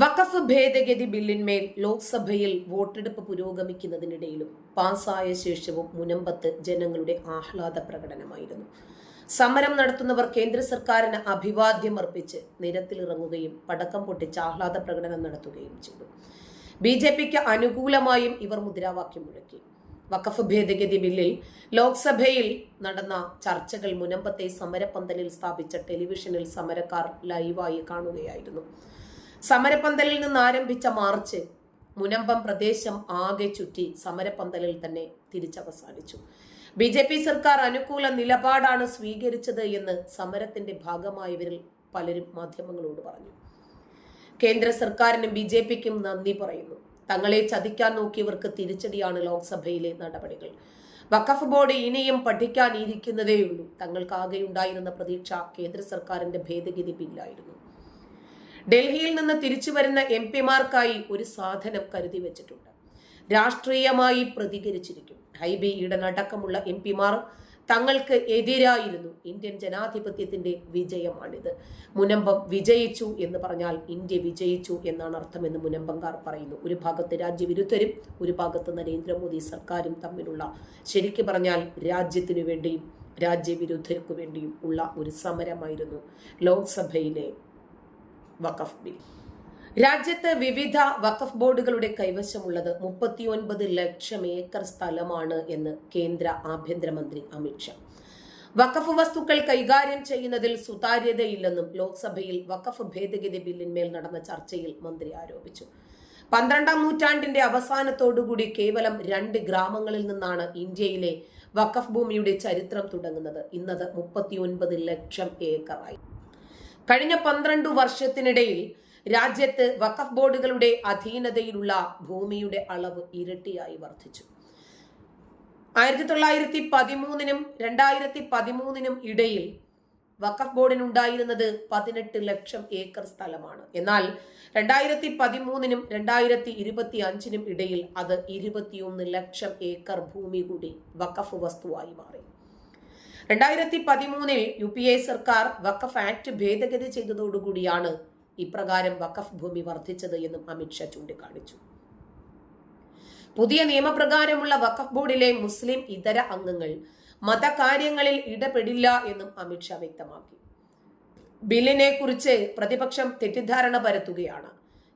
വഖഫ് ഭേദഗതി ബില്ലിന്മേൽ ലോക്സഭയിൽ വോട്ടെടുപ്പ് പുരോഗമിക്കുന്നതിനിടയിലും പാസായ ശേഷവും മുനമ്പത്ത് ജനങ്ങളുടെ ആഹ്ലാദ പ്രകടനമായിരുന്നു. സമരം നടത്തുന്നവർ കേന്ദ്ര സർക്കാരിന് അഭിവാദ്യം അർപ്പിച്ച് നിരത്തിലിറങ്ങുകയും പടക്കം പൊട്ടിച്ച് ആഹ്ലാദ പ്രകടനം നടത്തുകയും ചെയ്തു. ബി ജെ പിക്ക് അനുകൂലമായും ഇവർ മുദ്രാവാക്യം മുഴക്കി. വഖഫ് ഭേദഗതി ബില്ലിൽ ലോക്സഭയിൽ നടന്ന ചർച്ചകൾ മുനമ്പത്തെ സമരപ്പന്തലിൽ സ്ഥാപിച്ച ടെലിവിഷനിൽ സമരക്കാർ ലൈവായി കാണുകയായിരുന്നു. സമരപന്തലിൽ നിന്ന് ആരംഭിച്ച മാർച്ച് മുനമ്പം പ്രദേശം ആകെ ചുറ്റി സമരപന്തലിൽ തന്നെ തിരിച്ചവസാനിച്ചു. ബി ജെ പി സർക്കാർ അനുകൂല നിലപാടാണ് സ്വീകരിച്ചത് എന്ന് സമരത്തിന്റെ ഭാഗമായവരിൽ പലരും മാധ്യമങ്ങളോട് പറഞ്ഞു. കേന്ദ്ര സർക്കാരിനും ബി ജെ പിക്കും നന്ദി പറയുന്നു. തങ്ങളെ ചതിക്കാൻ നോക്കിയവർക്ക് തിരിച്ചടിയാണ് ലോക്സഭയിലെ നടപടികൾ. വഖഫ് ബോർഡ് ഇനിയും പഠിക്കാനിരിക്കുന്നതേയുള്ളൂ. തങ്ങൾക്കാകെ ഉണ്ടായിരുന്ന പ്രതീക്ഷ കേന്ദ്ര സർക്കാരിന്റെ ഭേദഗതി ബില്ലായിരുന്നു. ഡൽഹിയിൽ നിന്ന് തിരിച്ചു വരുന്ന എം പിമാർക്കായി ഒരു സാധനം കരുതി വെച്ചിട്ടുണ്ട്. രാഷ്ട്രീയമായി പ്രതികരിച്ചിരിക്കും. ഹൈബി ഈഡൻ എം പിമാർ തങ്ങൾക്ക് എതിരായിരുന്നു. ഇന്ത്യൻ ജനാധിപത്യത്തിന്റെ വിജയമാണിത്. മുനമ്പം വിജയിച്ചു എന്ന് പറഞ്ഞാൽ ഇന്ത്യ വിജയിച്ചു എന്നാണ് അർത്ഥമെന്ന് മുനമ്പങ്കാർ പറയുന്നു. ഒരു ഭാഗത്ത് രാജ്യവിരുദ്ധരും ഒരു ഭാഗത്ത് നരേന്ദ്രമോദി സർക്കാരും തമ്മിലുള്ള ശരിക്കു പറഞ്ഞാൽ രാജ്യത്തിനു വേണ്ടിയും രാജ്യവിരുദ്ധർക്കു വേണ്ടിയും ഉള്ള ഒരു സമരമായിരുന്നു ലോക്സഭയിലെ വഖഫ് ബിൽ. രാജ്യത്ത് വിവിധ വഖഫ് ബോർഡുകളുടെ കൈവശമുള്ളത് മുപ്പത്തിയൊൻപത് ലക്ഷം ഏക്കർ സ്ഥലമാണ് എന്ന് കേന്ദ്ര ആഭ്യന്തരമന്ത്രി അമിത്ഷാ വഖഫ് വസ്തുക്കൾ കൈകാര്യം ചെയ്യുന്നതിൽ സുതാര്യതയില്ലെന്നും ലോക്സഭയിൽ വഖഫ് ഭേദഗതി ബില്ലിന്മേൽ നടന്ന ചർച്ചയിൽ മന്ത്രി ആരോപിച്ചു. പന്ത്രണ്ടാം നൂറ്റാണ്ടിന്റെ അവസാനത്തോടുകൂടി കേവലം രണ്ട് ഗ്രാമങ്ങളിൽ നിന്നാണ് ഇന്ത്യയിലെ വഖഫ് ഭൂമിയുടെ ചരിത്രം തുടങ്ങുന്നത്. ഇന്നത് മുപ്പത്തിയൊൻപത് ലക്ഷം ഏക്കറായി. കഴിഞ്ഞ പന്ത്രണ്ട് വർഷത്തിനിടയിൽ രാജ്യത്ത് വഖഫ് ബോർഡുകളുടെ അധീനതയിലുള്ള ഭൂമിയുടെ അളവ് ഇരട്ടിയായി വർദ്ധിച്ചു. ആയിരത്തി തൊള്ളായിരത്തി പതിമൂന്നിനും രണ്ടായിരത്തി പതിമൂന്നിനും ഇടയിൽ വഖഫ് ബോർഡിനുണ്ടായിരുന്നത് പതിനെട്ട് ലക്ഷം ഏക്കർ സ്ഥലമാണ്. എന്നാൽ രണ്ടായിരത്തി പതിമൂന്നിനും രണ്ടായിരത്തി ഇരുപത്തി അഞ്ചിനും ഇടയിൽ അത് ഇരുപത്തിയൊന്ന് ലക്ഷം ഏക്കർ ഭൂമി കൂടി വഖഫ് വസ്തുവായി മാറി. രണ്ടായിരത്തി പതിമൂന്നിൽ യു പി എ സർക്കാർ വഖഫ് ആക്ട് ഭേദഗതി ചെയ്തതോടുകൂടിയാണ് ഇപ്രകാരം വഖഫ് ഭൂമി വർദ്ധിച്ചത് എന്നും അമിത്ഷാ ചൂണ്ടിക്കാണിച്ചു. പുതിയ നിയമപ്രകാരമുള്ള വഖഫ് ബോർഡിലെ മുസ്ലിം ഇതര അംഗങ്ങൾ മതകാര്യങ്ങളിൽ ഇടപെടില്ല എന്നും അമിത്ഷാ വ്യക്തമാക്കി. ബില്ലിനെ കുറിച്ച് പ്രതിപക്ഷം തെറ്റിദ്ധാരണ പരത്തുകയാണ്.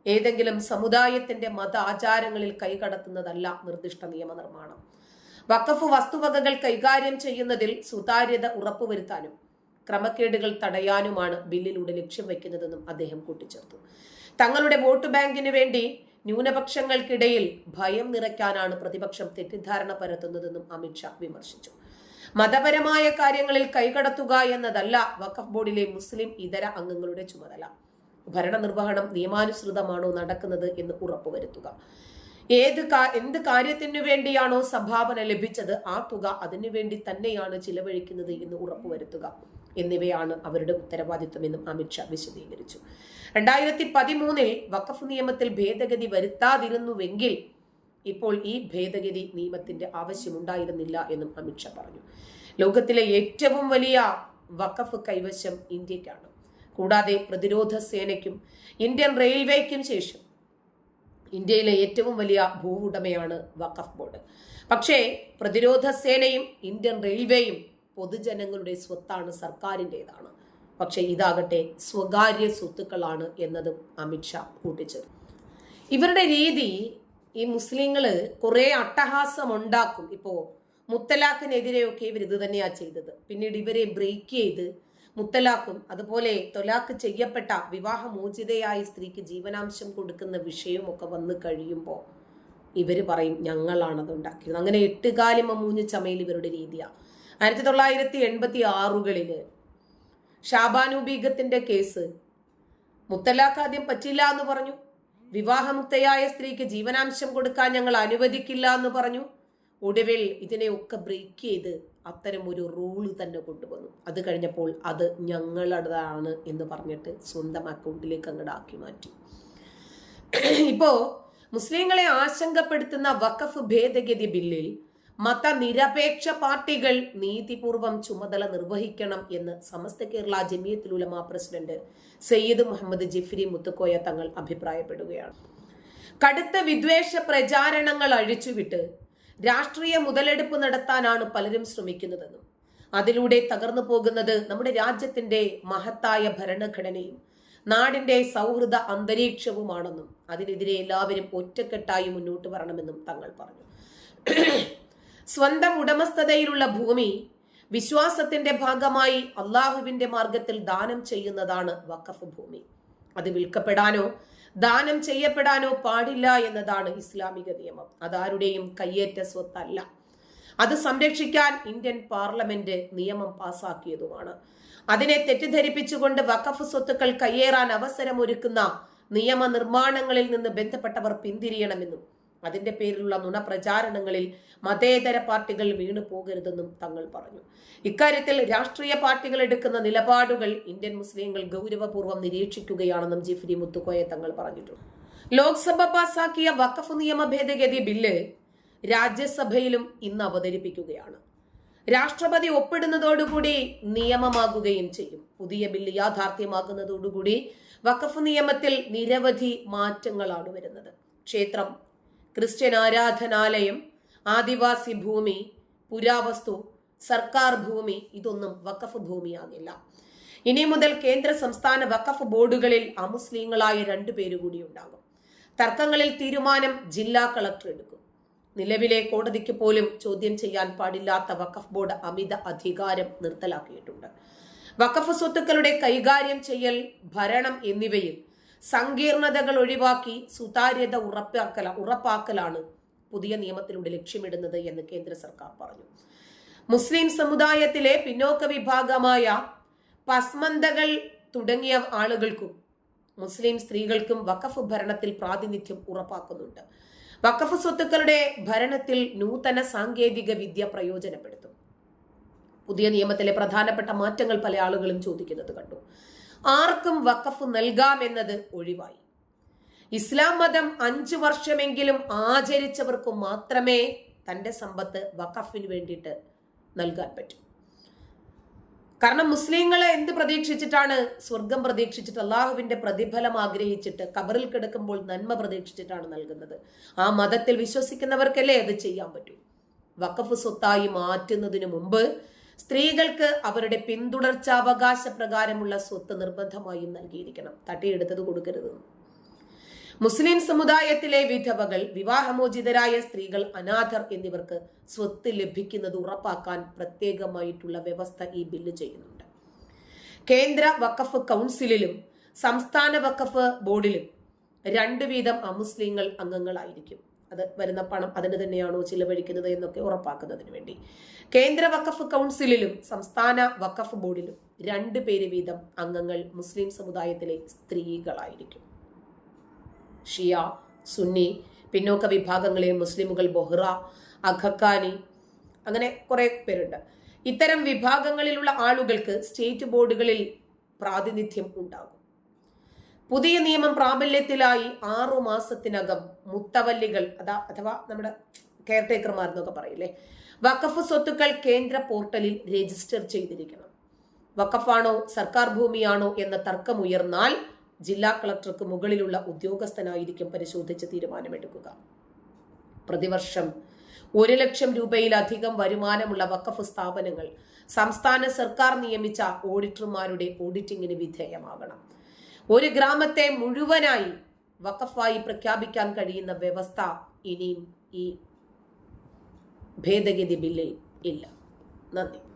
ഏതെങ്കിലും സമുദായത്തിന്റെ മത ആചാരങ്ങളിൽ കൈകടത്തുന്നതല്ല നിർദ്ദിഷ്ട നിയമനിർമ്മാണം. വഖഫ് വസ്തുവകകൾ കൈകാര്യം ചെയ്യുന്നതിൽ സുതാര്യത ഉറപ്പുവരുത്താനും ക്രമക്കേടുകൾ തടയാനുമാണ് ബില്ലിലൂടെ ലക്ഷ്യം വയ്ക്കുന്നതെന്നും അദ്ദേഹം കൂട്ടിച്ചേർത്തു. തങ്ങളുടെ വോട്ട് ബാങ്കിന് വേണ്ടി ന്യൂനപക്ഷങ്ങൾക്കിടയിൽ ഭയം നിറയ്ക്കാനാണ് പ്രതിപക്ഷം തെറ്റിദ്ധാരണ പരത്തുന്നതെന്നും അമിത്ഷാ വിമർശിച്ചു. മതപരമായ കാര്യങ്ങളിൽ കൈകടത്തുക എന്നതല്ല വഖഫ് ബോർഡിലെ മുസ്ലിം ഇതര അംഗങ്ങളുടെ ചുമതല. ഭരണനിർവഹണം നിയമാനുസൃതമാണോ നടക്കുന്നത് എന്ന് ഉറപ്പുവരുത്തുക. ഏത് എന്ത് കാര്യത്തിനു വേണ്ടിയാണോ സംഭാവന ലഭിച്ചത് ആ തുക അതിനു വേണ്ടി തന്നെയാണ് ചിലവഴിക്കുന്നത് എന്ന് ഉറപ്പുവരുത്തുക എന്നിവയാണ് അവരുടെ ഉത്തരവാദിത്വമെന്നും അമിത്ഷാ വിശദീകരിച്ചു. രണ്ടായിരത്തി പതിമൂന്നിൽ വഖഫ് നിയമത്തിൽ ഭേദഗതി വരുത്താതിരുന്നുവെങ്കിൽ ഇപ്പോൾ ഈ ഭേദഗതി നിയമത്തിന്റെ ആവശ്യമുണ്ടായിരുന്നില്ല എന്നും അമിത്ഷാ പറഞ്ഞു. ലോകത്തിലെ ഏറ്റവും വലിയ വഖഫ് കൈവശം ഇന്ത്യക്കാണ്. കൂടാതെ പ്രതിരോധ സേനയ്ക്കും ഇന്ത്യൻ റെയിൽവേക്കും ശേഷം ഇന്ത്യയിലെ ഏറ്റവും വലിയ ഭൂവുടമയാണ് വഖഫ് ബോർഡ്. പക്ഷേ പ്രതിരോധ സേനയും ഇന്ത്യൻ റെയിൽവേയും പൊതുജനങ്ങളുടെ സ്വത്താണ് സർക്കാരിന്റെതാണ്. പക്ഷേ ഇതാകട്ടെ സ്വകാര്യ സ്വത്തുക്കളാണ് എന്നതും അമിത്ഷാ കൂട്ടിച്ചേർത്തു. ഇവരുടെ രീതി ഈ മുസ്ലിങ്ങൾ കുറേ അട്ടഹാസം ഉണ്ടാക്കും ഇപ്പോൾ മുത്തലാഖിനെതിരെയൊക്കെ ഇവർ ഇത് തന്നെയാണ് ചെയ്തത്. പിന്നീട് ഇവരെ ബ്രേക്ക് ചെയ്ത് മുത്തലാഖും അതുപോലെ തൊലാഖ് ചെയ്യപ്പെട്ട വിവാഹമോചിതയായ സ്ത്രീക്ക് ജീവനാംശം കൊടുക്കുന്ന വിഷയമൊക്കെ വന്നു കഴിയുമ്പോൾ ഇവർ പറയും ഞങ്ങളാണത് ഉണ്ടാക്കിയത്. അങ്ങനെ എട്ടുകാലിമ മമ്മൂഞ്ഞ് ചമയിൽ ഇവരുടെ രീതിയാണ് ആയിരത്തി തൊള്ളായിരത്തി എൺപത്തി ആറുകളിൽ ഷാബാനു ബീഗത്തിന്റെ കേസ് മുത്തലാഖ് ആദ്യം പറ്റില്ല എന്ന് പറഞ്ഞു. വിവാഹമുക്തയായ സ്ത്രീക്ക് ജീവനാംശം കൊടുക്കാൻ ഞങ്ങൾ അനുവദിക്കില്ല എന്ന് പറഞ്ഞു. ഒടുവിൽ ഇതിനെയൊക്കെ ബ്രേക്ക് ചെയ്ത് അത്തരം ഒരു റൂൾ തന്നെ കൊണ്ടുവന്നു. അത് കഴിഞ്ഞപ്പോൾ അത് ഞങ്ങളുടേതാണ് എന്ന് പറഞ്ഞിട്ട് സ്വന്തം അക്കൗണ്ടിലേക്ക് അങ്ങോട്ട് ആക്കി മാറ്റി. ഇപ്പോ മുസ്ലിങ്ങളെ ആശങ്കപ്പെടുത്തുന്ന വഖഫ് ഭേദഗതി ബില്ലിൽ മതനിരപേക്ഷ പാർട്ടികൾ നീതിപൂർവം ചുമതല നിർവഹിക്കണം എന്ന് സമസ്ത കേരള ജമിയത്തുലുലമ പ്രസിഡന്റ് സയ്യിദ് മുഹമ്മദ് ജിഫ്രി മുത്തുക്കോയ തങ്ങൾ അഭിപ്രായപ്പെടുകയാണ്. കടുത്ത വിദ്വേഷ പ്രചാരണങ്ങൾ അഴിച്ചുവിട്ട് രാഷ്ട്രീയ മുതലെടുപ്പ് നടത്താനാണ് പലരും ശ്രമിക്കുന്നതെന്നും അതിലൂടെ തകർന്നു പോകുന്നത് നമ്മുടെ രാജ്യത്തിന്റെ മഹത്തായ ഭരണഘടനയും നാടിന്റെ സൗഹൃദ അന്തരീക്ഷവുമാണെന്നും അതിനെതിരെ എല്ലാവരും ഒറ്റക്കെട്ടായി മുന്നോട്ട് വരണമെന്നും തങ്ങൾ പറഞ്ഞു. സ്വന്തം ഉടമസ്ഥതയിലുള്ള ഭൂമി വിശ്വാസത്തിന്റെ ഭാഗമായി അള്ളാഹുവിന്റെ മാർഗത്തിൽ ദാനം ചെയ്യുന്നതാണ് വഖഫ് ഭൂമി. അത് വിൽക്കപ്പെടാനോ ദാനം ചെയ്യപ്പെടാനോ പാടില്ല എന്നതാണ് ഇസ്ലാമിക നിയമം. അതാരുടെയും കയ്യേറ്റ സ്വത്തല്ല. അത് സംരക്ഷിക്കാൻ ഇന്ത്യൻ പാർലമെന്റ് നിയമം പാസാക്കിയതുമാണ്. അതിനെ തെറ്റിദ്ധരിപ്പിച്ചുകൊണ്ട് വഖഫ് സ്വത്തുക്കൾ കയ്യേറാൻ അവസരമൊരുക്കുന്ന നിയമനിർമ്മാണങ്ങളിൽ നിന്ന് ബന്ധപ്പെട്ടവർ പിന്തിരിയണമെന്നും അതിന്റെ പേരിലുള്ള നുണപ്രചാരണങ്ങളിൽ മതേതര പാർട്ടികൾ വീണു പോകരുതെന്നും തങ്ങൾ പറഞ്ഞു. ഇക്കാര്യത്തിൽ രാഷ്ട്രീയ പാർട്ടികൾ എടുക്കുന്ന നിലപാടുകൾ ഇന്ത്യൻ മുസ്ലിങ്ങൾ ഗൗരവപൂർവം നിരീക്ഷിക്കുകയാണെന്നും ജിഫ്രി മുത്തുക്കോയ തങ്ങൾ പറഞ്ഞിട്ടുണ്ട്. ലോക്സഭ പാസാക്കിയ വഖഫ് നിയമ ഭേദഗതി ബില്ല് രാജ്യസഭയിലും ഇന്ന് അവതരിപ്പിക്കുകയാണ്. രാഷ്ട്രപതി ഒപ്പിടുന്നതോടുകൂടി നിയമമാകുകയും ചെയ്യും. പുതിയ ബില്ല് യാഥാർത്ഥ്യമാകുന്നതോടുകൂടി വഖഫ് നിയമത്തിൽ നിരവധി മാറ്റങ്ങളാണ് വരുന്നത്. ക്ഷേത്രം ക്രിസ്ത്യൻ ആരാധനാലയം ആദിവാസി ഭൂമി പുരാവസ്തു സർക്കാർ ഭൂമി ഇതൊന്നും വക്കഫ് ഭൂമിയാകില്ല. ഇനി മുതൽ കേന്ദ്ര സംസ്ഥാന വഖഫ് ബോർഡുകളിൽ അമുസ്ലിങ്ങളായ രണ്ടു പേര് കൂടി ഉണ്ടാകും. തർക്കങ്ങളിൽ തീരുമാനം ജില്ലാ കളക്ടർ എടുക്കും. നിലവിലെ കോടതിക്ക് പോലും ചോദ്യം ചെയ്യാൻ പാടില്ലാത്ത വക്കഫ് ബോർഡ് അമിത അധികാരം നിർത്തലാക്കിയിട്ടുണ്ട്. വക്കഫ് സ്വത്തുക്കളുടെ കൈകാര്യം ചെയ്യൽ ഭരണം എന്നിവയിൽ സങ്കീർണതകൾ ഒഴിവാക്കി സുതാര്യത ഉറപ്പാക്കല ഉറപ്പാക്കലാണ് പുതിയ നിയമത്തിലൂടെ ലക്ഷ്യമിടുന്നത് എന്ന് കേന്ദ്ര സർക്കാർ പറഞ്ഞു. മുസ്ലിം സമുദായത്തിലെ പിന്നോക്ക വിഭാഗമായ പസ്മന്തകൾ തുടങ്ങിയ ആളുകൾക്കും മുസ്ലിം സ്ത്രീകൾക്കും വഖഫ് ഭരണത്തിൽ പ്രാതിനിധ്യം ഉറപ്പാക്കുന്നുണ്ട്. വഖഫ് സ്വത്തുക്കളുടെ ഭരണത്തിൽ നൂതന സാങ്കേതിക വിദ്യ പ്രയോജനപ്പെടുത്തും. പുതിയ നിയമത്തിലെ പ്രധാനപ്പെട്ട മാറ്റങ്ങൾ പല ആളുകളും ചോദിക്കുന്നത് കണ്ടു. ആർക്കും വഖഫ് നൽകാമെന്നത് ഒഴിവായി. ഇസ്ലാം മതം അഞ്ചു വർഷമെങ്കിലും ആചരിച്ചവർക്ക് മാത്രമേ തന്റെ സമ്പത്ത് വഖഫിന് വേണ്ടിയിട്ട് നൽകാൻ പറ്റൂ. കാരണം മുസ്ലിങ്ങളെ എന്ത് പ്രതീക്ഷിച്ചിട്ടാണ് സ്വർഗം പ്രതീക്ഷിച്ചിട്ട് അള്ളാഹുവിന്റെ പ്രതിഫലം ആഗ്രഹിച്ചിട്ട് കബറിൽ കിടക്കുമ്പോൾ നന്മ പ്രതീക്ഷിച്ചിട്ടാണ് നൽകുന്നത്? ആ മതത്തിൽ വിശ്വസിക്കുന്നവർക്കല്ലേ അത് ചെയ്യാൻ പറ്റൂ? വഖഫ് സ്വത്തായി മാറ്റുന്നതിന് മുമ്പ് സ്ത്രീകൾക്ക് അവരുടെ പിന്തുടർച്ചാവകാശ പ്രകാരമുള്ള സ്വത്ത് നിർബന്ധമായും നൽകിയിരിക്കണം. തട്ടിയെടുത്തത് കൊടുക്കരുത്. മുസ്ലിം സമുദായത്തിലെ വിധവകൾ വിവാഹമോചിതരായ സ്ത്രീകൾ അനാഥർ എന്നിവർക്ക് സ്വത്ത് ലഭിക്കുന്നത് ഉറപ്പാക്കാൻ പ്രത്യേകമായിട്ടുള്ള വ്യവസ്ഥ ഈ ബില്ല് ചെയ്യുന്നുണ്ട്. കേന്ദ്ര വഖഫ് കൗൺസിലിലും സംസ്ഥാന വഖഫ് ബോർഡിലും രണ്ടു വീതം അമുസ്ലിങ്ങൾ അംഗങ്ങളായിരിക്കും. അത് വരുന്ന പണം അതിന് തന്നെയാണോ ചിലവഴിക്കുന്നത് എന്നൊക്കെ ഉറപ്പാക്കുന്നതിന് വേണ്ടി. കേന്ദ്ര വഖഫ് കൗൺസിലിലും സംസ്ഥാന വഖഫ് ബോർഡിലും രണ്ട് പേര് വീതം അംഗങ്ങൾ മുസ്ലിം സമുദായത്തിലെ സ്ത്രീകളായിരിക്കും. ഷിയ സുന്നി പിന്നോക്ക വിഭാഗങ്ങളിലെ മുസ്ലിമുകൾ ബൊഹ്റ അഖക്കാനി അങ്ങനെ കുറെ പേരുണ്ട്. ഇത്തരം വിഭാഗങ്ങളിലുള്ള ആളുകൾക്ക് സ്റ്റേറ്റ് ബോർഡുകളിൽ പ്രാതിനിധ്യം ഉണ്ടാകും. പുതിയ നിയമം പ്രാബല്യത്തിലായി ആറു മാസത്തിനകം മുത്തവല്ലികൾ അതാ അഥവാ നമ്മുടെ കെയർ ടേക്കർമാർ എന്നൊക്കെ പറയില്ലേ വഖഫ് സ്വത്തുക്കൾ കേന്ദ്ര പോർട്ടലിൽ രജിസ്റ്റർ ചെയ്തിരിക്കണം. വഖഫാണോ സർക്കാർ ഭൂമിയാണോ എന്ന തർക്കമുയർന്നാൽ ജില്ലാ കളക്ടർക്ക് മുകളിലുള്ള ഉദ്യോഗസ്ഥനായിരിക്കും പരിശോധിച്ച് തീരുമാനമെടുക്കുക. പ്രതിവർഷം ഒരു ലക്ഷം രൂപയിലധികം വരുമാനമുള്ള വഖഫ് സ്ഥാപനങ്ങൾ സംസ്ഥാന സർക്കാർ നിയമിച്ച ഓഡിറ്റർമാരുടെ ഓഡിറ്റിംഗിന് വിധേയമാകണം. ഒരു ഗ്രാമത്തെ മുഴുവനായി വഖഫായി പ്രഖ്യാപിക്കാൻ കഴിയുന്ന വ്യവസ്ഥ ഇനിയും ഈ ഭേദഗതി ബില്ലിൽ ഇല്ല. നന്ദി.